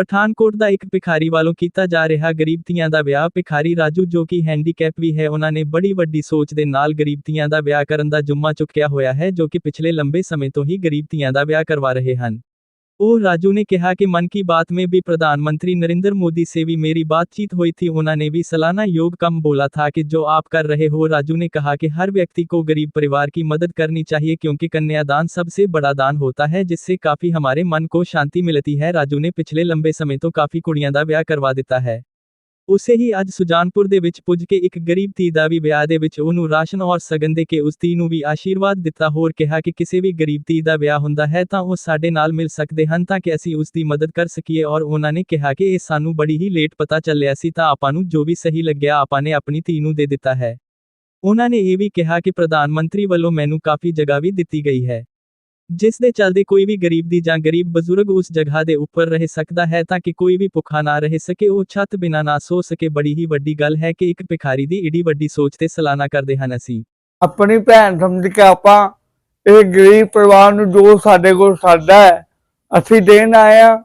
ਪਠਾਨਕੋਟ ਦਾ ਇੱਕ ਭਿਖਾਰੀ ਵੱਲੋਂ ਕੀਤਾ ਜਾ ਰਿਹਾ ਗਰੀਬ ਧੀਆਂ ਦਾ ਵਿਆਹ। ਭਿਖਾਰੀ ਰਾਜੂ ਜੋ ਕਿ ਹੈਂਡੀਕੈਪ ਵੀ ਹੈ, ਉਹਨਾਂ ਨੇ ਬੜੀ ਵੱਡੀ ਸੋਚ ਦੇ ਨਾਲ ਗਰੀਬ ਧੀਆਂ ਦਾ ਵਿਆਹ ਕਰਨ ਦਾ ਜੁੰਮਾ ਚੁੱਕਿਆ ਹੋਇਆ ਹੈ, ਜੋ ਕਿ ਪਿਛਲੇ ਲੰਬੇ ਸਮੇਂ ਤੋਂ ਹੀ ਗਰੀਬ ਧੀਆਂ ਦਾ ਵਿਆਹ ਕਰਵਾ ਰਹੇ ਹਨ। ओह, राजू ने कहा कि मन की बात में भी प्रधानमंत्री नरेंद्र मोदी से भी मेरी बातचीत हुई थी। उन्होंने भी सालाना योग कम बोला था कि जो आप कर रहे हो, राजू ने कहा कि हर व्यक्ति को गरीब परिवार की मदद करनी चाहिए क्योंकि कन्यादान सबसे बड़ा दान होता है, जिससे काफ़ी हमारे मन को शांति मिलती है। राजू ने पिछले लंबे समय तो काफ़ी कुड़ियाँ का ब्याह करवा देता है। ਉਸੇ ਹੀ ਅੱਜ ਸੁਜਾਨਪੁਰ ਦੇ ਵਿੱਚ ਪੁੱਜ ਕੇ ਇੱਕ ਗਰੀਬ ਧੀ ਦਾ ਵੀ ਵਿਆਹ ਦੇ ਵਿੱਚ ਉਹਨੂੰ ਰਾਸ਼ਨ ਔਰ ਸਗਨ ਦੇ ਕੇ ਉਸ ਧੀ ਨੂੰ ਵੀ ਆਸ਼ੀਰਵਾਦ ਦਿੱਤਾ। ਹੋਰ ਕਿਹਾ ਕਿ ਕਿਸੇ ਵੀ ਗਰੀਬ ਧੀ ਦਾ ਵਿਆਹ ਹੁੰਦਾ ਹੈ ਤਾਂ ਉਹ ਸਾਡੇ ਨਾਲ ਮਿਲ ਸਕਦੇ ਹਨ ਤਾਂ ਕਿ ਅਸੀਂ ਉਸ ਦੀ ਮਦਦ ਕਰ ਸਕੀਏ। ਔਰ ਉਹਨਾਂ ਨੇ ਕਿਹਾ ਕਿ ਇਹ ਸਾਨੂੰ ਬੜੀ ਹੀ ਲੇਟ ਪਤਾ ਚੱਲਿਆ ਸੀ ਤਾਂ ਆਪਾਂ ਨੂੰ ਜੋ ਵੀ ਸਹੀ ਲੱਗਿਆ ਆਪਾਂ ਨੇ ਆਪਣੀ ਧੀ ਨੂੰ ਦੇ ਦਿੱਤਾ ਹੈ। ਉਹਨਾਂ ਨੇ ਇਹ ਵੀ ਕਿਹਾ ਕਿ ਪ੍ਰਧਾਨ ਮੰਤਰੀ ਵੱਲੋਂ ਮੈਨੂੰ ਕਾਫੀ ਜਗ੍ਹਾ ਵੀ ਦਿੱਤੀ ਗਈ ਹੈ। ਜਿਸ ਦੇ ਚੱਲਦੇ ਕੋਈ ਵੀ ਗਰੀਬ ਦੀ ਜਾਂ ਗਰੀਬ ਬਜ਼ੁਰਗ ਉਸ ਜਗ੍ਹਾ ਦੇ ਉੱਪਰ ਰਹਿ ਸਕਦਾ ਹੈ ਤਾਂ ਕਿ ਕੋਈ ਵੀ ਭੁੱਖਾ ਨਾ ਰਹਿ ਸਕੇ, ਉਹ ਛੱਤ ਬਿਨਾਂ ਨਾ ਸੋ ਸਕੇ। ਬੜੀ ਹੀ ਵੱਡੀ ਗੱਲ ਹੈ ਕਿ ਇੱਕ ਭਿਖਾਰੀ ਦੀ ਏਡੀ ਵੱਡੀ ਸੋਚ ਤੇ ਸਲਾਨਾ ਕਰਦੇ ਹਨ ਅਸੀਂ। ਆਪਣੀ ਭੈਣ ਸਮਝ ਕੇ ਆਪਾਂ ਇਹ ਗਰੀਬ ਪਰਿਵਾਰ ਨੂੰ ਜੋ ਸਾਡੇ ਕੋਲ ਸਾਡਾ ਹੈ, ਅਸੀਂ ਦੇਣ ਆਏ ਆ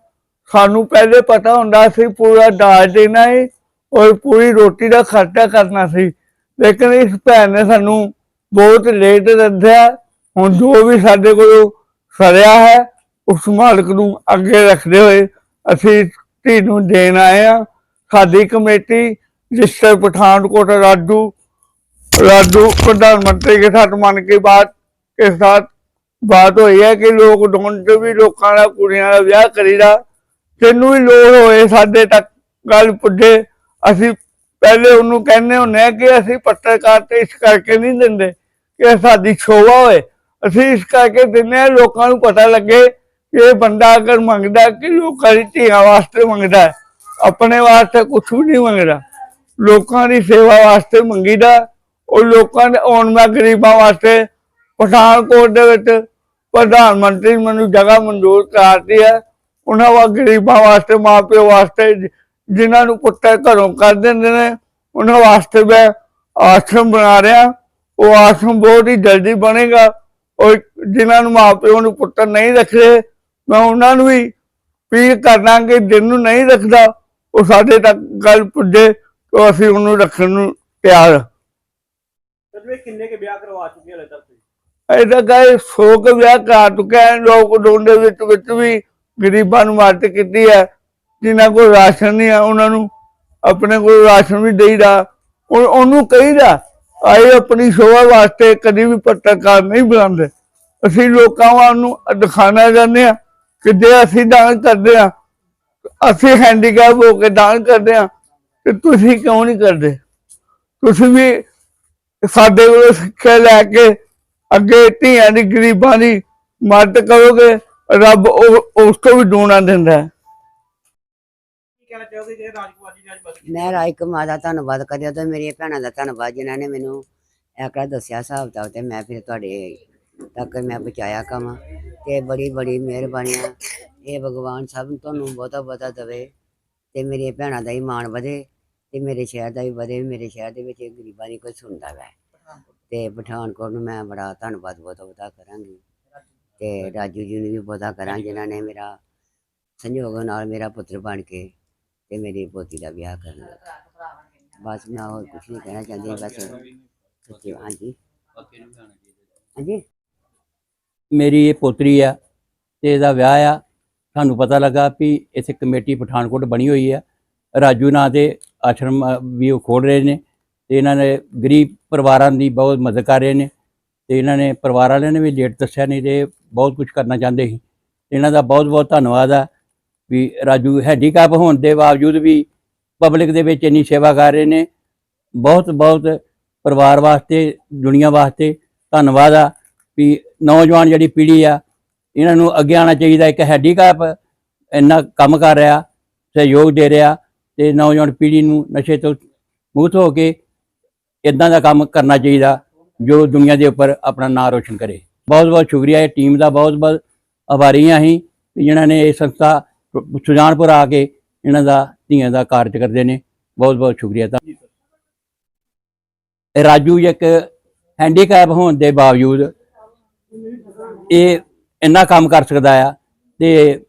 ਸਾਨੂੰ ਪਹਿਲੇ ਪਤਾ ਹੁੰਦਾ ਸੀ ਪੂਰਾ ਦਾਜ ਦੇਣਾ ਹੈ ਔਰ ਪੂਰੀ ਰੋਟੀ ਦਾ ਖਰਚਾ ਕਰਨਾ ਸੀ। ਲੇਕਿਨ ਇਸ ਭੈਣ ਨੇ ਸਾਨੂੰ ਬਹੁਤ ਲੇਟ ਦੱਸਿਆ ਹੁਣ ਜੋ ਵੀ ਸਾਡੇ ਕੋਲ ਸਰਿਆ ਹੈ ਉਸ ਮਾਲਕ ਨੂੰ ਅੱਗੇ ਰੱਖਦੇ ਹੋਏ ਅਸੀਂ ਧੀ ਨੂੰ ਦੇਣ ਆਏ ਆ ਸਾਡੀ ਕਮੇਟੀ ਜਿਸਟਰ पठानकोट राजू राजू प्रधानमंत्री के साथ मन की बात के साथ ਬਾਤ ਹੋਈ ਹੈ ਕਿ ਲੋਕ ਡੋਨ ਚ ਵੀ ਲੋਕਾਂ ਦਾ ਕੁੜੀਆਂ ਦਾ ਵਿਆਹ ਕਰੀਦਾ ਤੈਨੂੰ ਵੀ ਲੋੜ ਹੋਏ ਸਾਡੇ ਤੱਕ ਗੱਲ ਪੁੱਜੇ ਅਸੀਂ ਪਹਿਲੇ ਉਹਨੂੰ ਕਹਿੰਦੇ ਹੁੰਦੇ ਆ ਕਿ ਅਸੀਂ ਪੱਤਰਕਾਰ ਤੇ ਇਸ ਕਰਕੇ ਨਹੀਂ ਦਿੰਦੇ ਕਿ ਇਹ ਸਾਡੀ ਸ਼ੋਭਾ ਹੋਏ ਅਸੀਂ ਇਸ ਕਰਕੇ ਦਿੰਦੇ ਆ ਲੋਕਾਂ ਨੂੰ ਪਤਾ ਲੱਗੇ ਕਿ ਇਹ ਬੰਦਾ ਅਗਰ ਮੰਗਦਾ ਕਿ ਲੋਕਾਂ ਦੀ ਧੀਆਂ ਵਾਸਤੇ ਮੰਗਦਾ ਆਪਣੇ ਵਾਸਤੇ ਕੁਝ ਵੀ ਨਹੀਂ ਮੰਗਦਾ। ਲੋਕਾਂ ਦੀ ਸੇਵਾ ਵਾਸਤੇ ਮੰਗੀਦਾ, ਉਹ ਲੋਕਾਂ ਦੇ ਆਉਣ ਮੈਂ ਗਰੀਬਾਂ ਵਾਸਤੇ ਪਠਾਨਕੋਟ ਦੇ ਵਿੱਚ ਪ੍ਰਧਾਨ ਮੰਤਰੀ ਮੈਨੂੰ ਜਗ੍ਹਾ ਮਨਜ਼ੂਰ ਕਰਾਤੀ ਹੈ। ਉਹਨਾਂ ਵਾ ਗਰੀਬਾਂ ਵਾਸਤੇ, ਮਾਪਿਓ ਵਾਸਤੇ ਜਿ- ਜਿਨ੍ਹਾਂ ਨੂੰ ਪੁੱਤਰ ਘਰੋਂ ਕਰ ਦਿੰਦੇ ਨੇ, ਉਹਨਾਂ ਵਾਸਤੇ ਮੈਂ ਆਸ਼ਰਮ ਬਣਾ ਰਿਹਾ। ਉਹ ਆਸ਼ਰਮ ਬਹੁਤ ਹੀ ਜਲਦੀ ਬਣੇਗਾ। ਔਰ ਜਿਨ੍ਹਾਂ ਨੂੰ ਮਾਪਿਓ ਨੂੰ ਪੁੱਤਰ ਨਹੀਂ ਰੱਖਦੇ ਮੈਂ ਉਹਨਾਂ ਨੂੰ ਵੀ ਅਪੀਲ ਕਰਨਾ ਕਿ ਜਿਹਨੂੰ ਨਹੀਂ ਰੱਖਦਾ ਉਹ ਸਾਡੇ ਤੱਕ ਗੱਲ ਪੁੱਜੇ ਤਾਂ ਅਸੀਂ ਉਹਨੂੰ ਰੱਖਣ ਨੂੰ ਤਿਆਰ ਕਿੰਨੇ ਕੇ ਵਿਆਹ ਕਰਵਾ ਚੁੱਕੇ ਹਲੇ ਤੱਕ ਇਹਦਾ ਗਏ ਸੋਕ ਵਿਆਹ ਕਰ ਚੁੱਕੇ ਲੋਕ ਡੋਂਡੇ ਵਿੱਚ ਵਿੱਚ ਵੀ ਗਰੀਬਾਂ ਨੂੰ ਮਦਦ ਕੀਤੀ ਹੈ ਜਿਨ੍ਹਾਂ ਕੋਲ ਰਾਸ਼ਨ ਨਹੀਂ ਹੈ ਉਹਨਾਂ ਨੂੰ ਆਪਣੇ ਕੋਲ ਰਾਸ਼ਨ ਵੀ ਦੇਈਦਾ ਉਹ- ਉਹਨੂੰ ਕਹੀਦਾ। ਆਏ ਆਪਣੀ ਸ਼ੋਭਾ ਵਾਸਤੇ ਕਦੀ ਵੀ ਪੱਤਰਕਾਰ ਨਹੀਂ ਬੁਲਾਉਂਦੇ। ਅਸੀਂ ਲੋਕਾਂ ਨੂੰ ਦਿਖਾਣਾ ਚਾਹੁੰਦੇ ਆ ਕਿ ਜੇ ਅਸੀਂ ਦਾਨ ਕਰਦੇ ਆ ਅਸੀਂ ਹੈਂਡੀਕੈਪ ਹੋ ਕੇ ਦਾਨ ਕਰਦੇ ਆ ਤੇ ਤੁਸੀਂ ਕਿਉਂ ਨਹੀਂ ਕਰਦੇ? ਤੁਸੀਂ ਵੀ ਸਾਡੇ ਕੋਲੋਂ ਸਿੱਖਿਆ ਲੈ ਕੇ ਅੱਗੇ ਧੀਆਂ ਦੀ ਗਰੀਬਾਂ ਦੀ ਮਦਦ ਕਰੋਗੇ, ਰੱਬ ਉਹ ਉਸ ਤੋਂ ਵੀ ਡੂਣਾ ਦਿੰਦਾ ਹੈ। ਕੀ ਕਹਿਣਾ ਚਾਹੋਗੇ ਜੇ ਰਾਜਕੁਮਾਰ ਮੈਂ ਰਾਜ ਕੁਮਾਰ ਦਾ ਧੰਨਵਾਦ ਕਰਿਆ ਤੇ ਮੇਰੀਆਂ ਭੈਣਾਂ ਦਾ ਧੰਨਵਾਦ, ਜਿਨ੍ਹਾਂ ਨੇ ਮੈਨੂੰ ਇਹ ਦੱਸਿਆ ਹਿਸਾਬ ਤਾਂ ਤੇ ਮੈਂ ਫਿਰ ਤੁਹਾਡੇ ਤੱਕ ਮੈਂ ਪਹੁੰਚਾਇਆ ਕੰਮ ਤੇ ਬੜੀ ਬੜੀ ਮਿਹਰਬਾਨੀ ਆ। ਇਹ ਭਗਵਾਨ ਸਭ ਨੂੰ ਤੁਹਾਨੂੰ ਬਹੁਤਾ ਬਹੁਤਾ ਦਵੇ ਤੇ ਮੇਰੀਆਂ ਭੈਣਾਂ ਦਾ ਹੀ ਮਾਣ ਵਧੇ ਤੇ ਮੇਰੇ ਸ਼ਹਿਰ ਦਾ ਵੀ ਵਧੇ, ਮੇਰੇ ਸ਼ਹਿਰ ਦੇ ਵਿੱਚ ਗਰੀਬਾਂ ਦੀ ਕੋਈ ਸੁਣਦਾ ਵੈ। ਤੇ ਪਠਾਨਕੋਟ ਨੂੰ ਮੈਂ ਬੜਾ ਧੰਨਵਾਦ ਬਹੁਤਾ ਬਹੁਤਾ ਕਰਾਂਗੀ ਤੇ ਰਾਜੂ ਜੀ ਨੂੰ ਵੀ ਬਹੁਤਾ ਕਰਾਂ, ਜਿਨ੍ਹਾਂ ਨੇ ਮੇਰਾ ਸੰਯੋਗ ਨਾਲ ਮੇਰਾ ਪੁੱਤਰ ਬਣ ਕੇ ਤੇ ਮੇਰੀ ਪੋਤੀ ਦਾ ਵਿਆਹ ਕਰਨਾ ਬਸ ਮੈਂ ਹੋਰ ਕੁਝ ਨਹੀਂ ਕਹਿਣਾ ਚਾਹੁੰਦੀ ਬਸ ਸੱਚੀ ਹਾਂਜੀ। ਹਾਂਜੀ? ਮੇਰੀ ਇਹ ਪੋਤਰੀ ਆ ਤੇ ਇਹਦਾ ਵਿਆਹ ਆ। ਸਾਨੂੰ ਪਤਾ ਲੱਗਾ ਵੀ ਇੱਥੇ ਕਮੇਟੀ ਪਠਾਨਕੋਟ ਬਣੀ ਹੋਈ ਆ। ਰਾਜੂ ਨਾਂ ਤੇ ਆਸ਼ਰਮ ਵੀ ਉਹ ਖੋਲ ਰਹੇ ਨੇ ਤੇ ਇਹਨਾਂ ਨੇ ਗਰੀਬ ਪਰਿਵਾਰਾਂ ਦੀ ਬਹੁਤ ਮਦਦ ਕਰ ਰਹੇ ਨੇ ਤੇ ਇਹਨਾਂ ਨੇ ਪਰਿਵਾਰ ਵਾਲਿਆਂ ਨੇ ਵੀ ਲੇਟ ਦੱਸਿਆ ਨਹੀਂ ਤੇ ਬਹੁਤ ਕੁਝ ਕਰਨਾ ਚਾਹੁੰਦੇ ਸੀ। ਇਹਨਾਂ ਦਾ ਬਹੁਤ ਬਹੁਤ ਧੰਨਵਾਦ ਆ। ਵੀ ਰਾਜੂ ਹੈਂਡੀਕੈਪ ਹੋਣ ਦੇ ਬਾਵਜੂਦ ਵੀ ਪਬਲਿਕ ਦੇ ਵਿੱਚ ਇੰਨੀ ਸੇਵਾ ਕਰ ਰਹੇ ਨੇ। ਬਹੁਤ ਬਹੁਤ ਪਰਿਵਾਰ ਵਾਸਤੇ, ਦੁਨੀਆ ਵਾਸਤੇ ਧੰਨਵਾਦ ਆ ਵੀ ਨੌਜਵਾਨ ਜਿਹੜੀ ਪੀੜ੍ਹੀ ਆ, ਇਹਨਾਂ ਨੂੰ ਅੱਗੇ ਆਉਣਾ ਚਾਹੀਦਾ। ਇੱਕ ਹੈਂਡੀਕੈਪ ਇੰਨਾ ਕੰਮ ਕਰ ਰਿਹਾ, ਸਹਿਯੋਗ ਦੇ ਰਿਹਾ ਤੇ ਨੌਜਵਾਨ ਪੀੜ੍ਹੀ ਨੂੰ ਨਸ਼ੇ ਤੋਂ ਮੁਕਤ ਹੋ ਕੇ ਇਦਾਂ ਦਾ ਕੰਮ ਕਰਨਾ ਚਾਹੀਦਾ, ਜੋ ਦੁਨੀਆ ਦੇ ਉੱਪਰ ਆਪਣਾ ਨਾਂ ਰੋਸ਼ਨ ਕਰੇ। ਬਹੁਤ ਬਹੁਤ ਸ਼ੁਕਰੀਆ, ਇਹ ਟੀਮ ਦਾ ਬਹੁਤ ਬਹੁਤ ਆਭਾਰੀ ਹਾਂ ਅਸੀਂ, ਵੀ ਜਿਨ੍ਹਾਂ ਨੇ ਇਹ ਸੰਸਥਾ ਸੁਜਾਨਪੁਰ ਆ ਕੇ ਇਹਨਾਂ ਦਾ, ਧੀਆਂ ਦਾ ਕਾਰਜ ਕਰਦੇ ਨੇ। ਬਹੁਤ ਬਹੁਤ ਸ਼ੁਕਰੀਆ ਤਾਂ। ਰਾਜੂ ਇੱਕ ਹੈਂਡੀਕੈਪ ਹੋਣ ਦੇ ਬਾਵਜੂਦ ਇਹ ਇੰਨਾ ਕੰਮ ਕਰ ਸਕਦਾ ਆ ਤੇ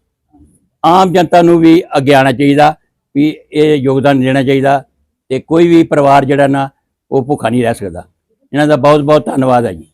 ਆਮ ਜਨਤਾ ਨੂੰ ਵੀ ਅੱਗੇ ਆਉਣਾ ਚਾਹੀਦਾ, ਵੀ ਇਹ ਯੋਗਦਾਨ ਦੇਣਾ ਚਾਹੀਦਾ ਤੇ ਕੋਈ ਵੀ ਪਰਿਵਾਰ ਜਿਹੜਾ ਨਾ, ਉਹ ਭੁੱਖਾ ਨਹੀਂ ਰਹਿ ਸਕਦਾ। ਇਹਨਾਂ ਦਾ ਬਹੁਤ ਬਹੁਤ ਧੰਨਵਾਦ ਹੈ ਜੀ।